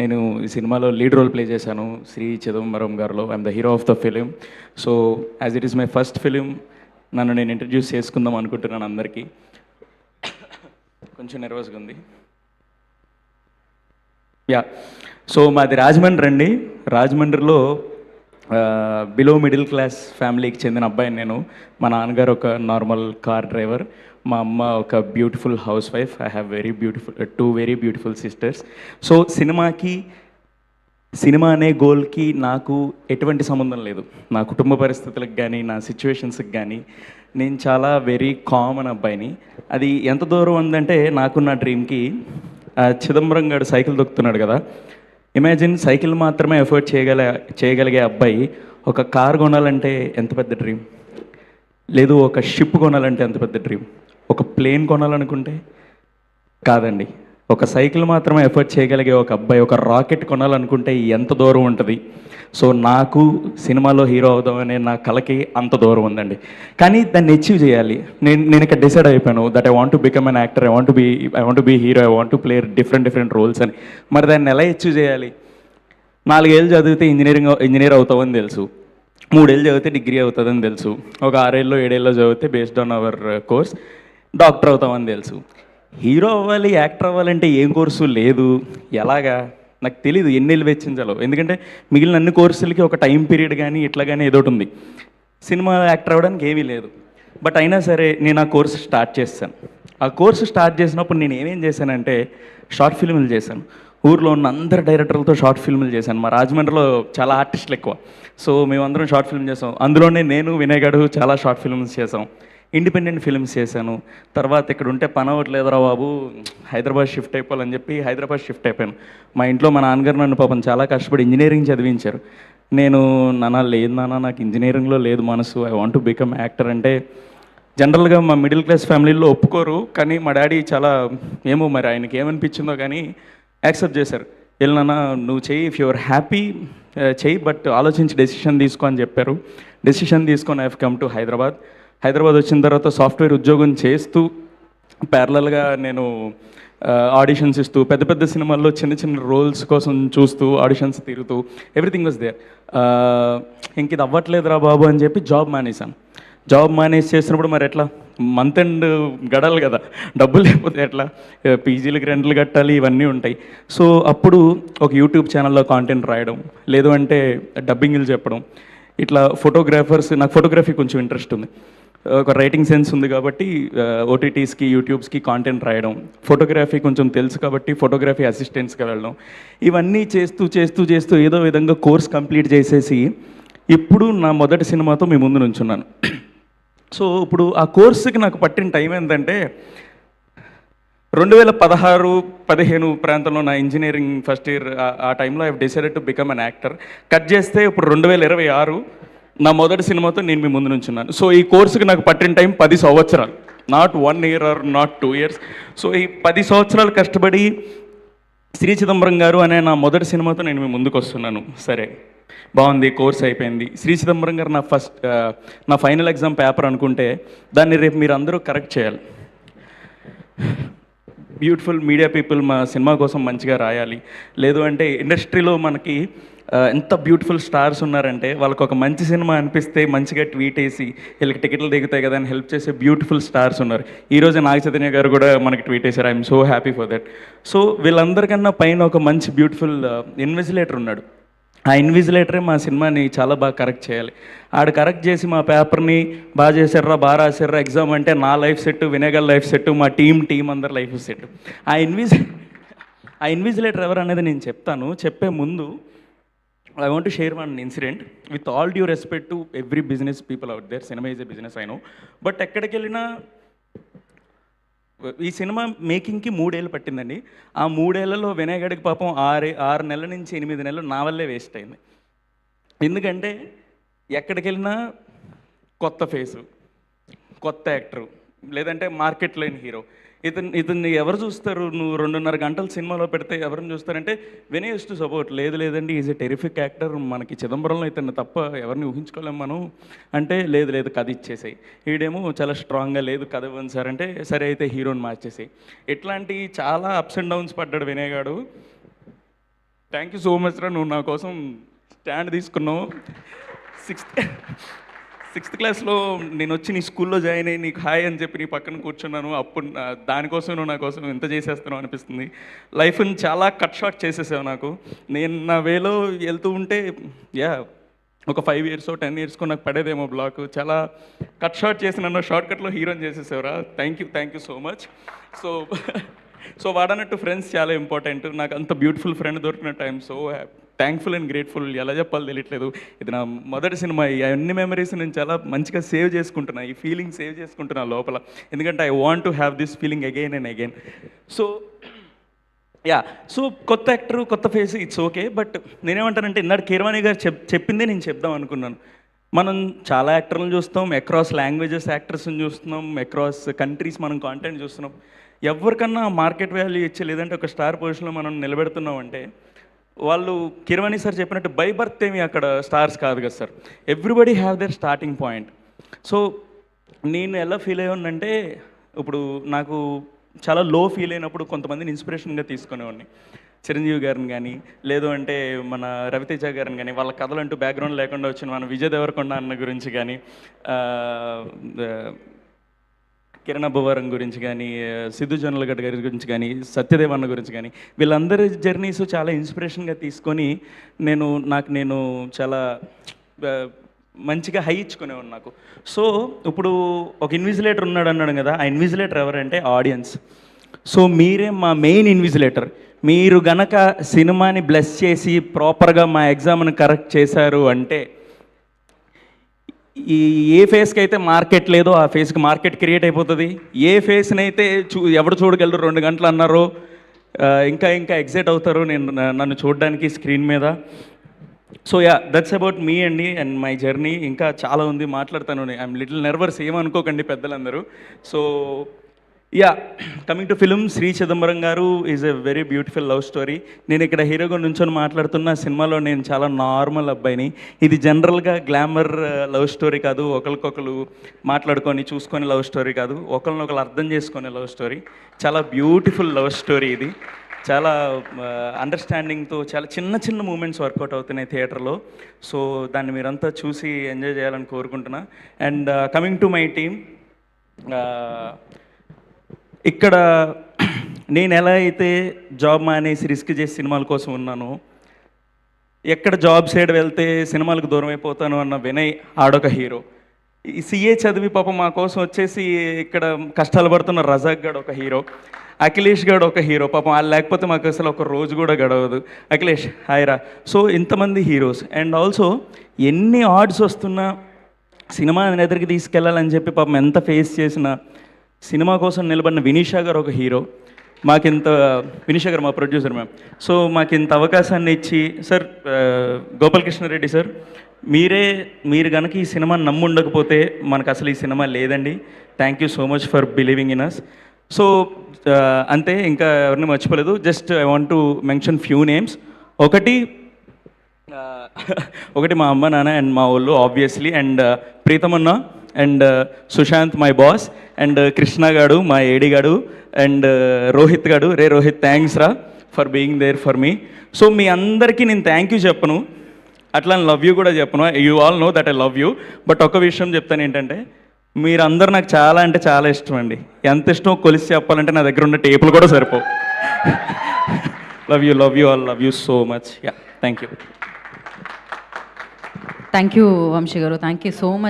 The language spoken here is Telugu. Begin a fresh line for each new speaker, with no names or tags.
నేను ఈ సినిమాలో లీడ్ రోల్ ప్లే చేశాను. శ్రీ చిదంబరం గారిలో. I'm the hero of the film so as it is my first film నన్ను నేను ఇంట్రడ్యూస్ చేసుకుందాం అనుకుంటున్నాను అందరికీ. కొంచెం నర్వస్గా ఉంది. యా సో మాది రాజమండ్రి అండి రాజమండ్రిలో బిలో మిడిల్ క్లాస్ ఫ్యామిలీకి చెందిన అబ్బాయిని నేను. మా నాన్నగారు ఒక నార్మల్ కార్ డ్రైవర్ మా అమ్మ ఒక beautiful house wife I have very beautiful two very beautiful sisters so సినిమాకి సినిమా అనే గోల్కి నాకు ఎటువంటి సంబంధం లేదు. నా కుటుంబ పరిస్థితులకు కానీ నా సిచ్యువేషన్స్కి కానీ నేను చాలా వెరీ కామన్ అబ్బాయిని. అది ఎంత దూరం ఉందంటే నాకున్న డ్రీమ్కి చిదంబరం గారు సైకిల్ దొక్కుతున్నాడు కదా. ఇమాజిన్ సైకిల్ మాత్రమే ఎఫర్ట్ చేయగల చేయగలిగే అబ్బాయి ఒక కార్ కొనాలంటే ఎంత పెద్ద డ్రీమ్ లేదు ఒక షిప్ కొనాలంటే ఎంత పెద్ద డ్రీమ్ ఒక ప్లేన్ కొనాలనుకుంటే? కాదండి. ఒక సైకిల్ మాత్రమే ఎఫర్ట్ చేయగలిగే ఒక అబ్బాయి ఒక రాకెట్ కొనాలనుకుంటే ఎంత దూరం ఉంటుంది? సో నాకు సినిమాలో హీరో అవుదామనే నా కలకి అంత దూరం ఉందండి. కానీ దాన్ని అచీవ్ చేయాలి. నేను నేను ఇక్కడ డిసైడ్ అయిపోయాను that I want become an actor I want be I want be hero I want to play different different roles అని. మరి దాన్ని ఎలా అచీవ్ చేయాలి? నాలుగేళ్ళు చదివితే ఇంజనీరింగ్ ఇంజనీర్ అవుతావని తెలుసు. మూడేళ్ళు చదివితే డిగ్రీ అవుతుందని తెలుసు. ఒక ఆరేళ్ళు ఏడేళ్ళు చదివితే based on our course doctor అవుతామని తెలుసు. హీరో అవ్వాలి యాక్టర్ అవ్వాలంటే ఏం కోర్సు లేదు. ఎలాగా? నాకు తెలీదు ఎన్నేళ్ళు వెచ్చించాలో. ఎందుకంటే మిగిలిన అన్ని కోర్సులకి ఒక టైం పీరియడ్ కానీ ఇట్లా కానీ ఏదో ఒకటి ఉంది. సినిమా యాక్టర్ అవ్వడానికి ఏమీ లేదు. బట్ అయినా సరే నేను ఆ కోర్సు స్టార్ట్ చేశాను ఆ కోర్సు స్టార్ట్ చేసినప్పుడు నేను ఏమేం చేశానంటే షార్ట్ ఫిల్మ్లు చేశాను. ఊర్లో ఉన్న అందరు డైరెక్టర్లతో షార్ట్ ఫిల్మ్లు చేశాను. మా రాజమండ్రిలో చాలా ఆర్టిస్టులు ఎక్కువ. సో మేమందరం షార్ట్ ఫిల్మ్ చేసాం. అందులోనే నేను వినయ్ గడు చాలా షార్ట్ ఫిల్మ్స్ చేసాం. ఇండిపెండెంట్ ఫిల్మ్స్ చేశాను. తర్వాత ఇక్కడ ఉంటే పని అవ్వట్లేదురా బాబు. హైదరాబాద్ షిఫ్ట్ అయిపోవాలని చెప్పి హైదరాబాద్ షిఫ్ట్ అయిపోయాను. మా ఇంట్లో మా నాన్నగారు నన్ను పాపం చాలా కష్టపడి ఇంజనీరింగ్ చదివించారు. నేను నాన్న లేదు నాన్న నాకు ఇంజనీరింగ్లో లేదు మనసు. I want to become actor అంటే జనరల్గా మా మిడిల్ క్లాస్ ఫ్యామిలీలో ఒప్పుకోరు. కానీ మా డాడీ చాలా ఏమో మరి ఆయనకి ఏమనిపించిందో కానీ యాక్సెప్ట్ చేశారు. వెళ్ళినా నువ్వు చెయ్యి. ఇఫ్ యువర్ హ్యాపీ చెయ్యి. బట్ ఆలోచించి డెసిషన్ తీసుకో అని చెప్పారు. డెసిషన్ తీసుకొని I come to Hyderabad Hyderabad వచ్చిన తర్వాత సాఫ్ట్వేర్ ఉద్యోగం చేస్తూ ప్యారలల్గా నేను ఆడిషన్స్ ఇస్తూ పెద్ద పెద్ద సినిమాల్లో చిన్న చిన్న రోల్స్ కోసం చూస్తూ ఆడిషన్స్ తిరుగుతూ ఎవ్రీథింగ్ వాజ్ దేర్. ఇంక ఇది అవ్వట్లేదురా బాబు అని చెప్పి జాబ్ మానేశాను. జాబ్ మేనేజ్ చేసినప్పుడు మరి ఎట్లా? మంత్ అండ్ గడాలి కదా. డబ్బులు లేకపోతే ఎట్లా? పీజీలకు రెంట్లు కట్టాలి ఇవన్నీ ఉంటాయి. సో అప్పుడు ఒక యూట్యూబ్ ఛానల్లో కాంటెంట్ రాయడం లేదు అంటే డబ్బింగ్లు చెప్పడం ఇట్లా ఫోటోగ్రాఫర్స్ నాకు ఫోటోగ్రఫీ కొంచెం ఇంట్రెస్ట్ ఉంది. ఒక రైటింగ్ సెన్స్ ఉంది కాబట్టి ఓటీటీస్కి యూట్యూబ్స్కి కాంటెంట్ రాయడం. ఫోటోగ్రఫీ కొంచెం తెలుసు కాబట్టి ఫోటోగ్రఫీ అసిస్టెంట్స్కి వెళ్ళడం. ఇవన్నీ చేస్తూ చేస్తూ చేస్తూ ఏదో విధంగా కోర్స్ కంప్లీట్ చేసేసి ఇప్పుడు నా మొదటి సినిమాతో మీ ముందు నుంచున్నాను. సో ఇప్పుడు ఆ కోర్సుకి నాకు పట్టిన టైం ఏంటంటే రెండు వేల పదహారు పదిహేను ప్రాంతంలో నా ఇంజనీరింగ్ ఫస్ట్ ఇయర్ ఆ టైంలో I decided to become an actor cut చేస్తే ఇప్పుడు రెండు వేల ఇరవై ఆరు నా మొదటి సినిమాతో నేను మీ ముందు నుంచున్నాను. సో ఈ కోర్సుకి నాకు పట్టిన టైం పది సంవత్సరాలు. Not one year or not two years so ఈ పది సంవత్సరాలు కష్టపడి శ్రీ చిదంబరం గారు అనే నా మొదటి సినిమాతో నేను మీ ముందుకు వస్తున్నాను. సరే బాగుంది కోర్స్ అయిపోయింది. శ్రీ చిదంబరం గారు నా ఫస్ట్ నా ఫైనల్ ఎగ్జామ్ పేపర్ అనుకుంటే దాన్ని రేపు మీరు అందరూ కరెక్ట్ చేయాలి. బ్యూటిఫుల్ మీడియా పీపుల్ మా సినిమా కోసం మంచిగా రాయాలి. లేదు అంటే ఇండస్ట్రీలో మనకి ఎంత బ్యూటిఫుల్ స్టార్స్ ఉన్నారంటే వాళ్ళకి ఒక మంచి సినిమా అనిపిస్తే మంచిగా ట్వీట్ వేసి వీళ్ళకి టికెట్లు దిగుతాయి కదా అని హెల్ప్ చేసే బ్యూటిఫుల్ స్టార్స్ ఉన్నారు. ఈరోజు నాగ చైతన్య గారు కూడా మనకి ట్వీట్ చేశారు I'm so happy for that so వీళ్ళందరికన్నా పైన ఒక మంచి బ్యూటిఫుల్ ఇన్విజిలేటర్ ఉన్నాడు. ఆ ఇన్విజిలేటరే మా సినిమాని చాలా బాగా కరెక్ట్ చేయాలి. ఆడు కరెక్ట్ చేసి మా పేపర్ని బాగా చేశారా బాగా రాశారా ఎగ్జామ్ అంటే నా లైఫ్ సెట్ వినేగల్ లైఫ్ సెట్ మా టీం టీం అందరి లైఫ్ సెట్ ఆ ఇన్విజి ఆ ఇన్విజిలేటర్ ఎవరు అనేది నేను చెప్తాను. చెప్పే ముందు I want to share one incident with all due respect to every business people out there cinema is a business I know but ఎక్కడికి వెళ్ళినా ఈ సినిమా మేకింగ్కి మూడేళ్ళు పట్టిందండి. ఆ మూడేళ్ళలో వినాయగడికి పాపం ఆరు ఆరు నెలల నుంచి ఎనిమిది నెలలు నా వల్లే వేస్ట్ అయింది. ఎందుకంటే ఎక్కడికి వెళ్ళినా కొత్త ఫేసు కొత్త యాక్టరు లేదంటే మార్కెట్ లేని హీరో. ఇతను ఇతన్ని ఎవరు చూస్తారు? నువ్వు రెండున్నర గంటల సినిమాలో పెడితే ఎవరిని చూస్తారంటే వినయ్ టు సపోర్ట్ లేదు లేదండి ఈజ్ ఎ టెరిఫిక్ యాక్టర్ మనకి చిదంబరంలో ఇతన్ని తప్ప ఎవరిని ఊహించుకోలేం మనం. అంటే లేదు లేదు కథ ఇచ్చేసాయి. ఈడేమో చాలా స్ట్రాంగ్గా లేదు కథ ఇవ్వండి సార్ అంటే సరే అయితే హీరోని మార్చేసాయి. ఇట్లాంటి చాలా అప్స్ అండ్ డౌన్స్ పడ్డాడు వినయ్ గాడు. థ్యాంక్ యూ సో మచ్ రా. నువ్వు నా కోసం స్టాండ్ తీసుకున్నావు. సిక్స్త్ సిక్స్త్ క్లాస్లో నేను వచ్చి నీ స్కూల్లో జాయిన్ అయ్యి నీకు హాయ్ అని చెప్పి నీ పక్కన కూర్చున్నాను. అప్పుడు దానికోసం నువ్వు నా కోసం ఎంత చేసేస్తున్నావు అనిపిస్తుంది. లైఫ్ని చాలా కట్ షార్ట్ చేసేసావు నాకు. నేను నా వేలో వెళ్తూ ఉంటే యా ఒక ఫైవ్ ఇయర్స్ టెన్ ఇయర్స్కో నాకు పడేదేమో బ్లాక్. చాలా కట్ షార్ట్ చేసి నన్ను షార్ట్ కట్లో హీరోని చేసేసావురా. Thank you thank you so much. So so వాడన్నట్టు friends చాలా ఇంపార్టెంట్. నాకు అంత బ్యూటిఫుల్ ఫ్రెండ్ దొరికిన time so thankful and grateful ఎలా చెప్పాలో తెలియట్లేదు. ఇది నా మొదటి సినిమా. అన్ని మెమరీస్ నేను చాలా మంచిగా సేవ్ చేసుకుంటున్నా. ఈ ఫీలింగ్ సేవ్ చేసుకుంటున్నా లోపల. ఎందుకంటే I want to have this feeling again and again so yeah so కొత్త యాక్టర్ కొత్త ఫేస్ ఇట్స్ ఓకే బట్ నేనేమంటానంటే ఇందాక కీరవాణి గారు చెప్ చెప్పిందే నేను చెప్దాం అనుకున్నాను. మనం చాలా యాక్టర్లను చూస్తాం అక్రాస్ లాంగ్వేజెస్ యాక్టర్స్ని చూస్తున్నాం. అక్రాస్ కంట్రీస్ మనం కాంటెంట్ చూస్తున్నాం. ఎవరికన్నా మార్కెట్ వాల్యూ ఇచ్చే లేదంటే ఒక స్టార్ పొజిషన్లో మనం నిలబెడుతున్నాం అంటే వాళ్ళు కిరవాణి సార్ చెప్పినట్టు బై బర్త్ ఏమి అక్కడ స్టార్స్ కాదు కదా sir. Everybody have their starting point so నేను ఎలా ఫీల్ అయ్యానంటే ఇప్పుడు నాకు చాలా లో ఫీల్ అయినప్పుడు కొంతమందిని ఇన్స్పిరేషన్గా తీసుకునేవాడిని. చిరంజీవి గారిని కానీ లేదు అంటే మన రవితేజ గారిని కానీ వాళ్ళ కథలు అంటూ బ్యాక్గ్రౌండ్ లేకుండా వచ్చిన మన విజయ్ దేవరకొండ అన్న గురించి కానీ కిరణ్ అబ్బవరం గురించి కానీ సిద్ధు జొన్నలగడ్డ గారి గురించి కానీ సత్యదేవ్ అన్న గురించి కానీ వీళ్ళందరి జర్నీస్ చాలా ఇన్స్పిరేషన్గా తీసుకొని నేను నాకు నేను చాలా మంచిగా హై ఇచ్చుకునేవాడు నాకు. సో ఇప్పుడు ఒక ఇన్విజిలేటర్ ఉన్నాడు అన్నాడు కదా ఆ ఇన్విజిలేటర్ ఎవరంటే ఆడియన్స్. సో మీరే మా మెయిన్ ఇన్విజిలేటర్. మీరు గనక సినిమాని బ్లెస్ చేసి ప్రాపర్గా మా ఎగ్జామ్ని కరెక్ట్ చేశారు అంటే ఈ ఏ ఫేస్కి అయితే మార్కెట్ లేదో ఆ ఫేస్కి మార్కెట్ క్రియేట్ అయిపోతుంది. ఏ ఫేస్ని అయితే చూ ఎవడు చూడగలరు రెండు గంటలు అన్నారో ఇంకా ఇంకా ఎగ్జైట్ అవుతారు నేను నన్ను చూడడానికి స్క్రీన్ మీద. So yeah that's about me అండి అండ్ మై జర్నీ. ఇంకా చాలా ఉంది మాట్లాడతాను. ఐఎమ్ లిటిల్ నర్వస్ ఏమనుకోకండి పెద్దలందరూ. So yeah coming to film Shri Chidambaram గారు is a very beautiful love story నేను ఇక్కడ హీరోగా నుంచొని మాట్లాడుతున్న సినిమాలో నేను చాలా నార్మల్ అబ్బాయిని. ఇది జనరల్గా గ్లామర్ లవ్ స్టోరీ కాదు. ఒకరికొకరు మాట్లాడుకొని చూసుకొని లవ్ స్టోరీ కాదు. ఒకరినొకరు అర్థం చేసుకునే లవ్ స్టోరీ చాలా బ్యూటిఫుల్ లవ్ స్టోరీ ఇది. చాలా uh, అండర్స్టాండింగ్తో చాలా చిన్న చిన్న మూమెంట్స్ వర్కౌట్ అవుతున్నాయి థియేటర్లో సో దాన్ని మీరంతా చూసి ఎంజాయ్ చేయాలని కోరుకుంటున్నా. And coming to my team ఇక్కడ నేను ఎలా అయితే జాబ్ మానేసి రిస్క్ చేసి సినిమాల కోసం ఉన్నానో ఎక్కడ జాబ్ సైడ్ వెళ్తే సినిమాలకు దూరం అయిపోతాను అన్న వినయ్ ఆడొక హీరో. ఈ సిఏ చదివి పాపం మా కోసం వచ్చేసి ఇక్కడ కష్టాలు పడుతున్న రజాక్ గడ్ ఒక హీరో అఖిలేష్ గడ్ ఒక హీరో. పాపం వాళ్ళు లేకపోతే మాకు అసలు ఒక రోజు కూడా గడవదు. అఖిలేష్ హాయ్రా సో ఇంతమంది హీరోస్. అండ్ ఆల్సో ఎన్ని ఆర్డ్స్ వస్తున్నా సినిమా ఎదురికి తీసుకెళ్ళాలని చెప్పి పాపం ఎంత ఫేస్ చేసినా సినిమా కోసం నిలబడిన వినీషా గారు ఒక హీరో. మాకింత వినీషా గారు మా ప్రొడ్యూసర్ మ్యామ్. సో మాకు ఇంత అవకాశాన్ని ఇచ్చి సార్ గోపాలకృష్ణారెడ్డి సార్ మీరే మీరు కనుక ఈ సినిమా నమ్ముండకపోతే మనకు అసలు ఈ సినిమా లేదండి. Thank you so much for believing in us so అంతే ఇంకా ఎవరిని మర్చిపోలేదు. Just I want to mention few names ఒకటి ఒకటి మా అమ్మ నాన్న అండ్ మా వాళ్ళు obviously and ప్రీతమన్నా. And uh, Sushant my boss and uh, Krishna గాడు మా ఏడి గాడు అండ్ uh, రోహిత్ గాడు. రే రోహిత్ థ్యాంక్స్ రా for being there for me so మీ అందరికీ నేను థ్యాంక్ యూ చెప్పను. అట్లా లవ్ యూ కూడా చెప్పను. You all know that I love you but ఒక విషయం చెప్తాను ఏంటంటే మీరందరూ నాకు చాలా అంటే చాలా ఇష్టం అండి. ఎంత ఇష్టమో కొలిసి చెప్పాలంటే నా దగ్గర ఉన్న టేపులు కూడా సరిపోవు. Love you love you all love you so much yeah thank you
thank you Vamshi గారు. Thank you so much